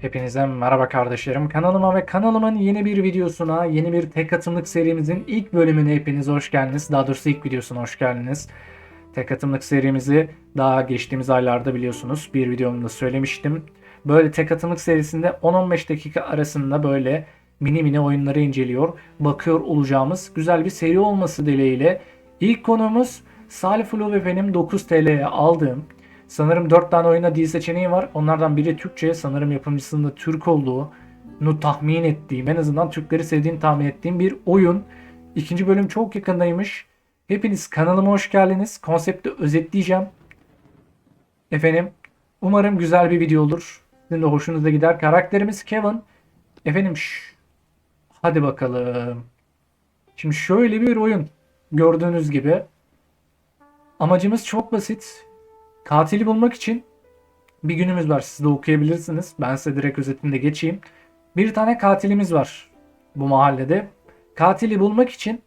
Hepinize merhaba kardeşlerim. Kanalıma ve kanalımın yeni bir videosuna, yeni bir tek atımlık serimizin ilk bölümüne hepiniz hoş geldiniz. Daha doğrusu ilk videosuna hoş geldiniz. Tek atımlık serimizi daha geçtiğimiz aylarda biliyorsunuz bir videomda söylemiştim. Böyle tek atımlık serisinde 10-15 dakika arasında böyle mini mini oyunları inceliyor, bakıyor olacağımız güzel bir seri olması dileğiyle. İlk konumuz Salih Flu ve benim 9 TL'ye aldığım Sanırım 4 tane oyuna dil seçeneği var. Onlardan biri Türkçe. Sanırım yapımcısının da Türk olduğunu tahmin ettiğim, en azından Türkleri sevdiğini tahmin ettiğim bir oyun. İkinci bölüm çok yakındaymış. Hepiniz kanalıma hoş geldiniz. Konsepti özetleyeceğim. Efendim, umarım güzel bir video olur. Sizin de hoşunuza gider. Karakterimiz Kevin. Efendim, şş, hadi bakalım. Şimdi şöyle bir oyun. Gördüğünüz gibi. Amacımız çok basit. Katili bulmak için bir günümüz var. Siz de okuyabilirsiniz. Ben size direkt özetinde geçeyim. Bir tane katilimiz var bu mahallede. Katili bulmak için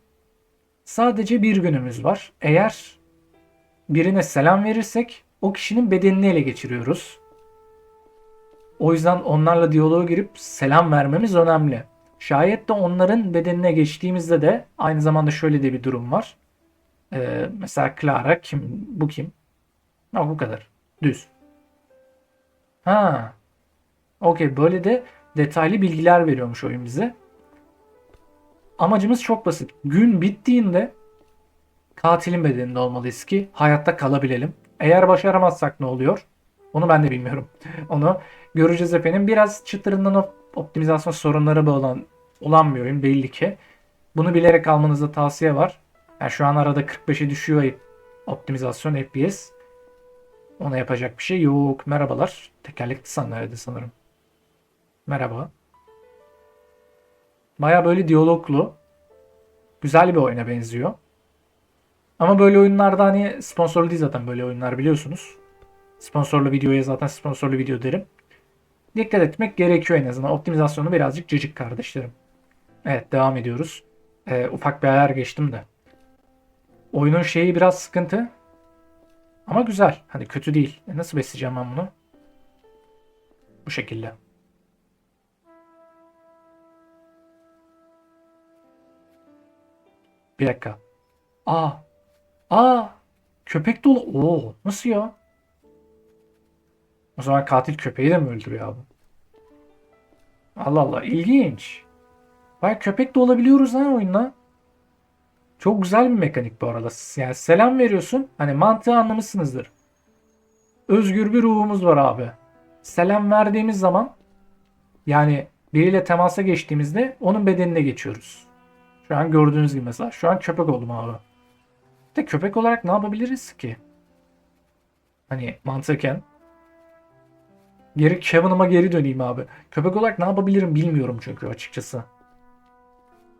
sadece bir günümüz var. Eğer birine selam verirsek o kişinin bedenini ele geçiriyoruz. O yüzden onlarla diyaloğa girip selam vermemiz önemli. Şayet de onların bedenine geçtiğimizde de aynı zamanda şöyle de bir durum var. Ee, mesela Clara kim? Bu kim? Ha bu kadar. Düz. Ha. Okey böyle de detaylı bilgiler veriyormuş oyun bize. Amacımız çok basit. Gün bittiğinde katilin bedeninde olmalıyız ki hayatta kalabilelim. Eğer başaramazsak ne oluyor? Onu ben de bilmiyorum. Onu göreceğiz efendim. Biraz çıtırından op- optimizasyon sorunları olan, olan bir oyun belli ki. Bunu bilerek almanızda tavsiye var. Yani şu an arada 45'e düşüyor optimizasyon FPS. Ona yapacak bir şey yok. Merhabalar. Tekerlekli sandalye sanırım. Merhaba. Baya böyle diyaloglu. Güzel bir oyuna benziyor. Ama böyle oyunlarda hani sponsorlu değil zaten böyle oyunlar biliyorsunuz. Sponsorlu videoya zaten sponsorlu video derim. Dikkat etmek gerekiyor en azından. Optimizasyonu birazcık cıcık kardeşlerim. Evet devam ediyoruz. Ee, ufak bir ayar geçtim de. Oyunun şeyi biraz sıkıntı. Ama güzel. Hani kötü değil. E nasıl besleyeceğim ben bunu? Bu şekilde. Bir dakika. Aa. Aa. Köpek dolu. Oo. Nasıl ya? O zaman katil köpeği de mi öldürüyor abi? Allah Allah. ilginç. Baya köpek de olabiliyoruz ha oyunda. Çok güzel bir mekanik bu arada. Yani selam veriyorsun. Hani mantığı anlamışsınızdır. Özgür bir ruhumuz var abi. Selam verdiğimiz zaman yani biriyle temasa geçtiğimizde onun bedenine geçiyoruz. Şu an gördüğünüz gibi mesela. Şu an köpek oldum abi. De köpek olarak ne yapabiliriz ki? Hani mantıken. Geri Kevin'ıma geri döneyim abi. Köpek olarak ne yapabilirim bilmiyorum çünkü açıkçası.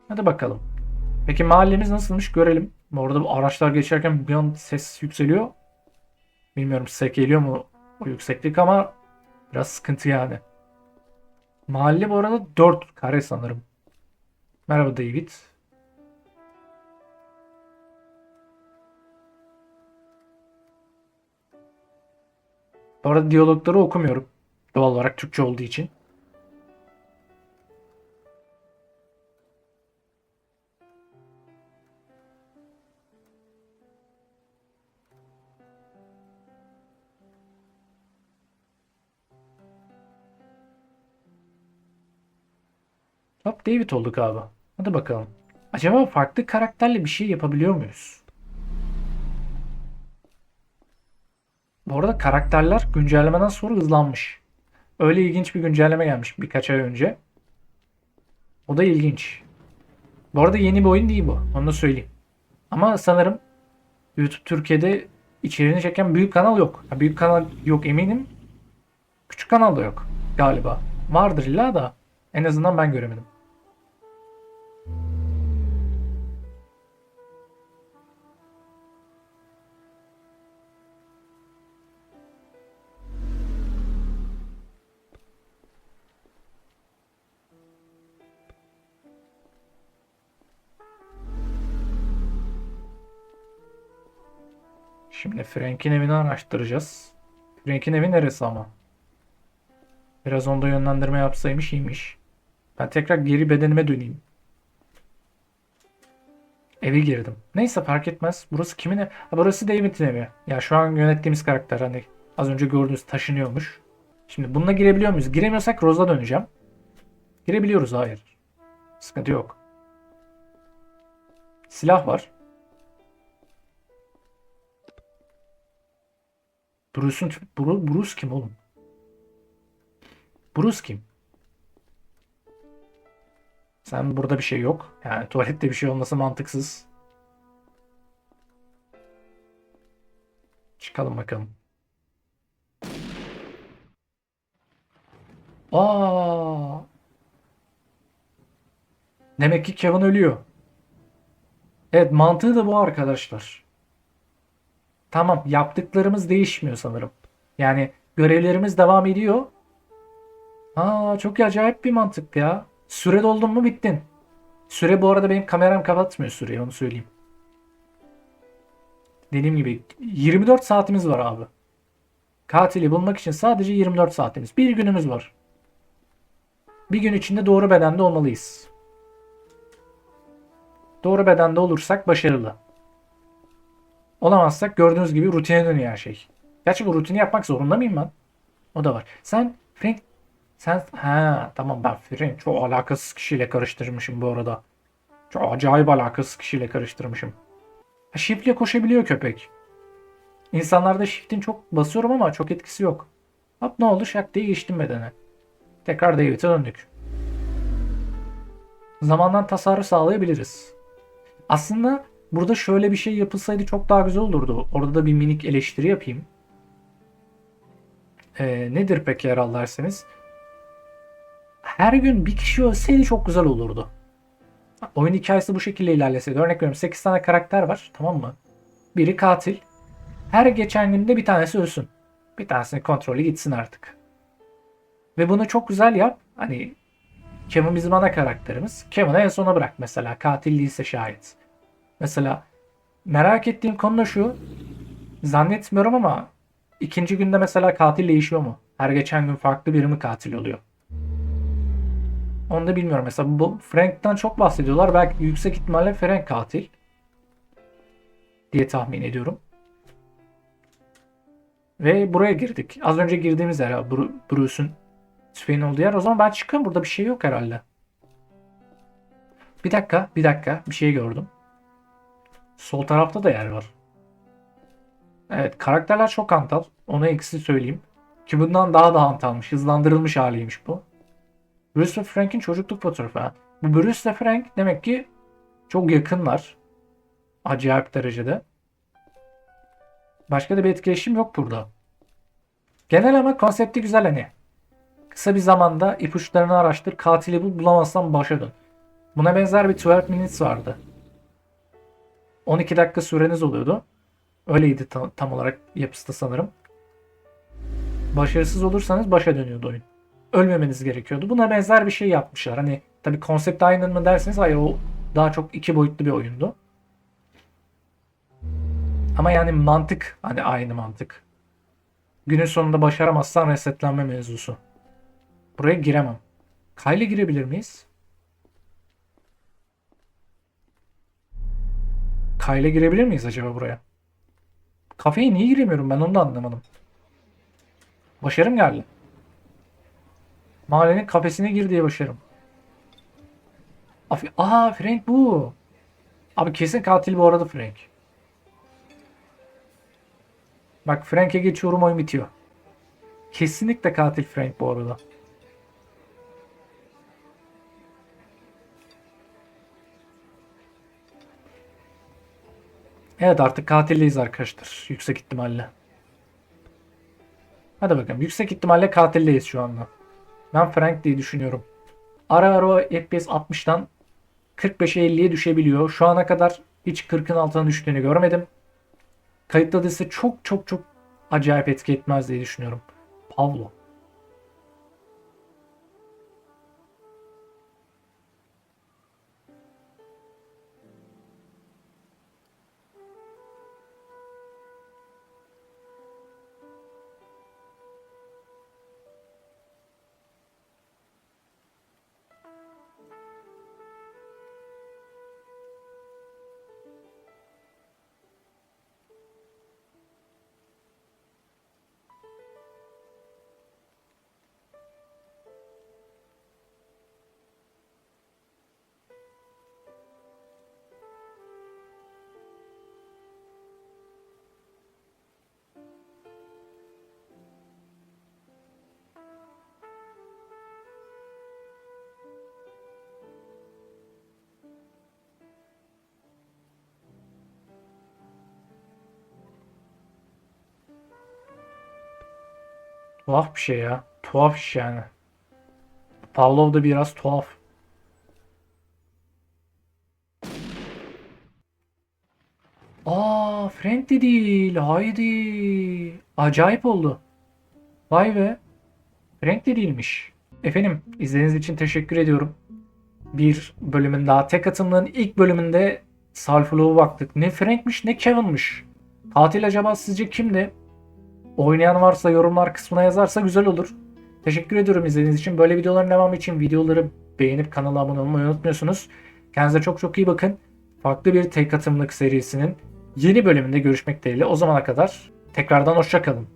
Hadi bakalım. Peki mahallemiz nasılmış görelim. Orada araçlar geçerken bir an ses yükseliyor. Bilmiyorum size geliyor mu o yükseklik ama biraz sıkıntı yani. Mahalle bu arada 4 kare sanırım. Merhaba David. Bu arada diyalogları okumuyorum. Doğal olarak Türkçe olduğu için. Hop David olduk abi. Hadi bakalım. Acaba farklı karakterle bir şey yapabiliyor muyuz? Bu arada karakterler güncellemeden sonra hızlanmış. Öyle ilginç bir güncelleme gelmiş birkaç ay önce. O da ilginç. Bu arada yeni bir oyun değil bu. Onu da söyleyeyim. Ama sanırım YouTube Türkiye'de içeriğini çeken büyük kanal yok. Ha, büyük kanal yok eminim. Küçük kanal da yok galiba. Vardır illa da en azından ben göremedim. Şimdi Frank'in evini araştıracağız. Frank'in evi neresi ama? Biraz onda yönlendirme yapsaymış iyiymiş. Ben tekrar geri bedenime döneyim. Eve girdim. Neyse fark etmez. Burası kimin evi? Burası David'in evi. Ya şu an yönettiğimiz karakter hani az önce gördüğünüz taşınıyormuş. Şimdi bununla girebiliyor muyuz? Giremiyorsak Rose'a döneceğim. Girebiliyoruz hayır. Sıkıntı yok. Silah var. Bruce'un Bruce, Bruce kim oğlum? Bruce kim? Sen burada bir şey yok. Yani tuvalette bir şey olması mantıksız. Çıkalım bakalım. Aa! Demek ki Kevin ölüyor. Evet mantığı da bu arkadaşlar. Tamam yaptıklarımız değişmiyor sanırım. Yani görevlerimiz devam ediyor. Aa çok acayip bir mantık ya. Süre doldun mu bittin. Süre bu arada benim kameram kapatmıyor süreyi onu söyleyeyim. Dediğim gibi 24 saatimiz var abi. Katili bulmak için sadece 24 saatimiz. Bir günümüz var. Bir gün içinde doğru bedende olmalıyız. Doğru bedende olursak başarılı. Olamazsak gördüğünüz gibi rutine dönüyor her şey. Gerçi rutini yapmak zorunda mıyım ben? O da var. Sen Frank sen ha tamam ben Frank çok alakasız kişiyle karıştırmışım bu arada. Çok acayip alakasız kişiyle karıştırmışım. Ha, shift'le koşabiliyor köpek. İnsanlarda shift'in çok basıyorum ama çok etkisi yok. Hop ne oldu? Şak diye geçtim bedene. Tekrar David'e döndük. Zamandan tasarruf sağlayabiliriz. Aslında burada şöyle bir şey yapılsaydı çok daha güzel olurdu. Orada da bir minik eleştiri yapayım. Ee, nedir peki yer derseniz? Her gün bir kişi ölseydi çok güzel olurdu. Oyun hikayesi bu şekilde ilerleseydi. Örnek veriyorum 8 tane karakter var tamam mı? Biri katil. Her geçen günde bir tanesi ölsün. Bir tanesinin kontrolü gitsin artık. Ve bunu çok güzel yap. Hani Kevin bizim ana karakterimiz. Kevin'i en sona bırak mesela. Katil değilse şayet. Mesela merak ettiğim konu da şu. Zannetmiyorum ama ikinci günde mesela katil değişiyor mu? Her geçen gün farklı biri mi katil oluyor? Onu da bilmiyorum. Mesela bu Frank'tan çok bahsediyorlar. Belki yüksek ihtimalle Frank katil. Diye tahmin ediyorum. Ve buraya girdik. Az önce girdiğimiz yer Bruce'un tüfeğin olduğu yer. O zaman ben çıkıyorum. Burada bir şey yok herhalde. Bir dakika, bir dakika. Bir şey gördüm. Sol tarafta da yer var. Evet, karakterler çok hantal. Ona eksi söyleyeyim. Ki bundan daha da hantalmış. Hızlandırılmış haliymiş bu. Bruce ve Frank'in çocukluk fotoğrafı. Bu Bruce ve Frank demek ki çok yakınlar. Acayip derecede. Başka da bir etkileşim yok burada. Genel ama konsepti güzel hani. Kısa bir zamanda ipuçlarını araştır, katili bul, bulamazsan başa dön. Buna benzer bir 12 minutes vardı. 12 dakika süreniz oluyordu. Öyleydi tam, tam olarak yapısı da sanırım. Başarısız olursanız başa dönüyordu oyun. Ölmemeniz gerekiyordu. Buna benzer bir şey yapmışlar. Hani tabi konsept aynı mı derseniz hayır o daha çok iki boyutlu bir oyundu. Ama yani mantık hani aynı mantık. Günün sonunda başaramazsan resetlenme mevzusu. Buraya giremem. Kayla girebilir miyiz? Kayla girebilir miyiz acaba buraya? Kafeye niye giremiyorum ben onu da anlamadım. Başarım geldi. Mahallenin kafesine gir diye başarım. Af Aa Frank bu. Abi kesin katil bu arada Frank. Bak Frank'e geçiyorum oyun bitiyor. Kesinlikle katil Frank bu arada. Evet artık katilliyiz arkadaşlar. Yüksek ihtimalle. Hadi bakalım. Yüksek ihtimalle katildeyiz şu anda. Ben Frank diye düşünüyorum. Ara ara FPS 60'tan 45'e 50'ye düşebiliyor. Şu ana kadar hiç 40'ın altına düştüğünü görmedim. Kayıtlı ise çok çok çok acayip etki etmez diye düşünüyorum. Pablo. Tuhaf bir şey ya. Tuhaf iş yani. Pavlov da biraz tuhaf. Aa, de değil. Haydi. Acayip oldu. Vay be. De değilmiş. Efendim, izlediğiniz için teşekkür ediyorum. Bir bölümün daha tek atımlığın ilk bölümünde Salfulow'a baktık. Ne Frank'miş ne Kevin'miş. Katil acaba sizce kimdi? Oynayan varsa yorumlar kısmına yazarsa güzel olur. Teşekkür ediyorum izlediğiniz için. Böyle videoların devamı için videoları beğenip kanala abone olmayı unutmuyorsunuz. Kendinize çok çok iyi bakın. Farklı bir tek atımlık serisinin yeni bölümünde görüşmek dileğiyle. O zamana kadar tekrardan hoşça kalın.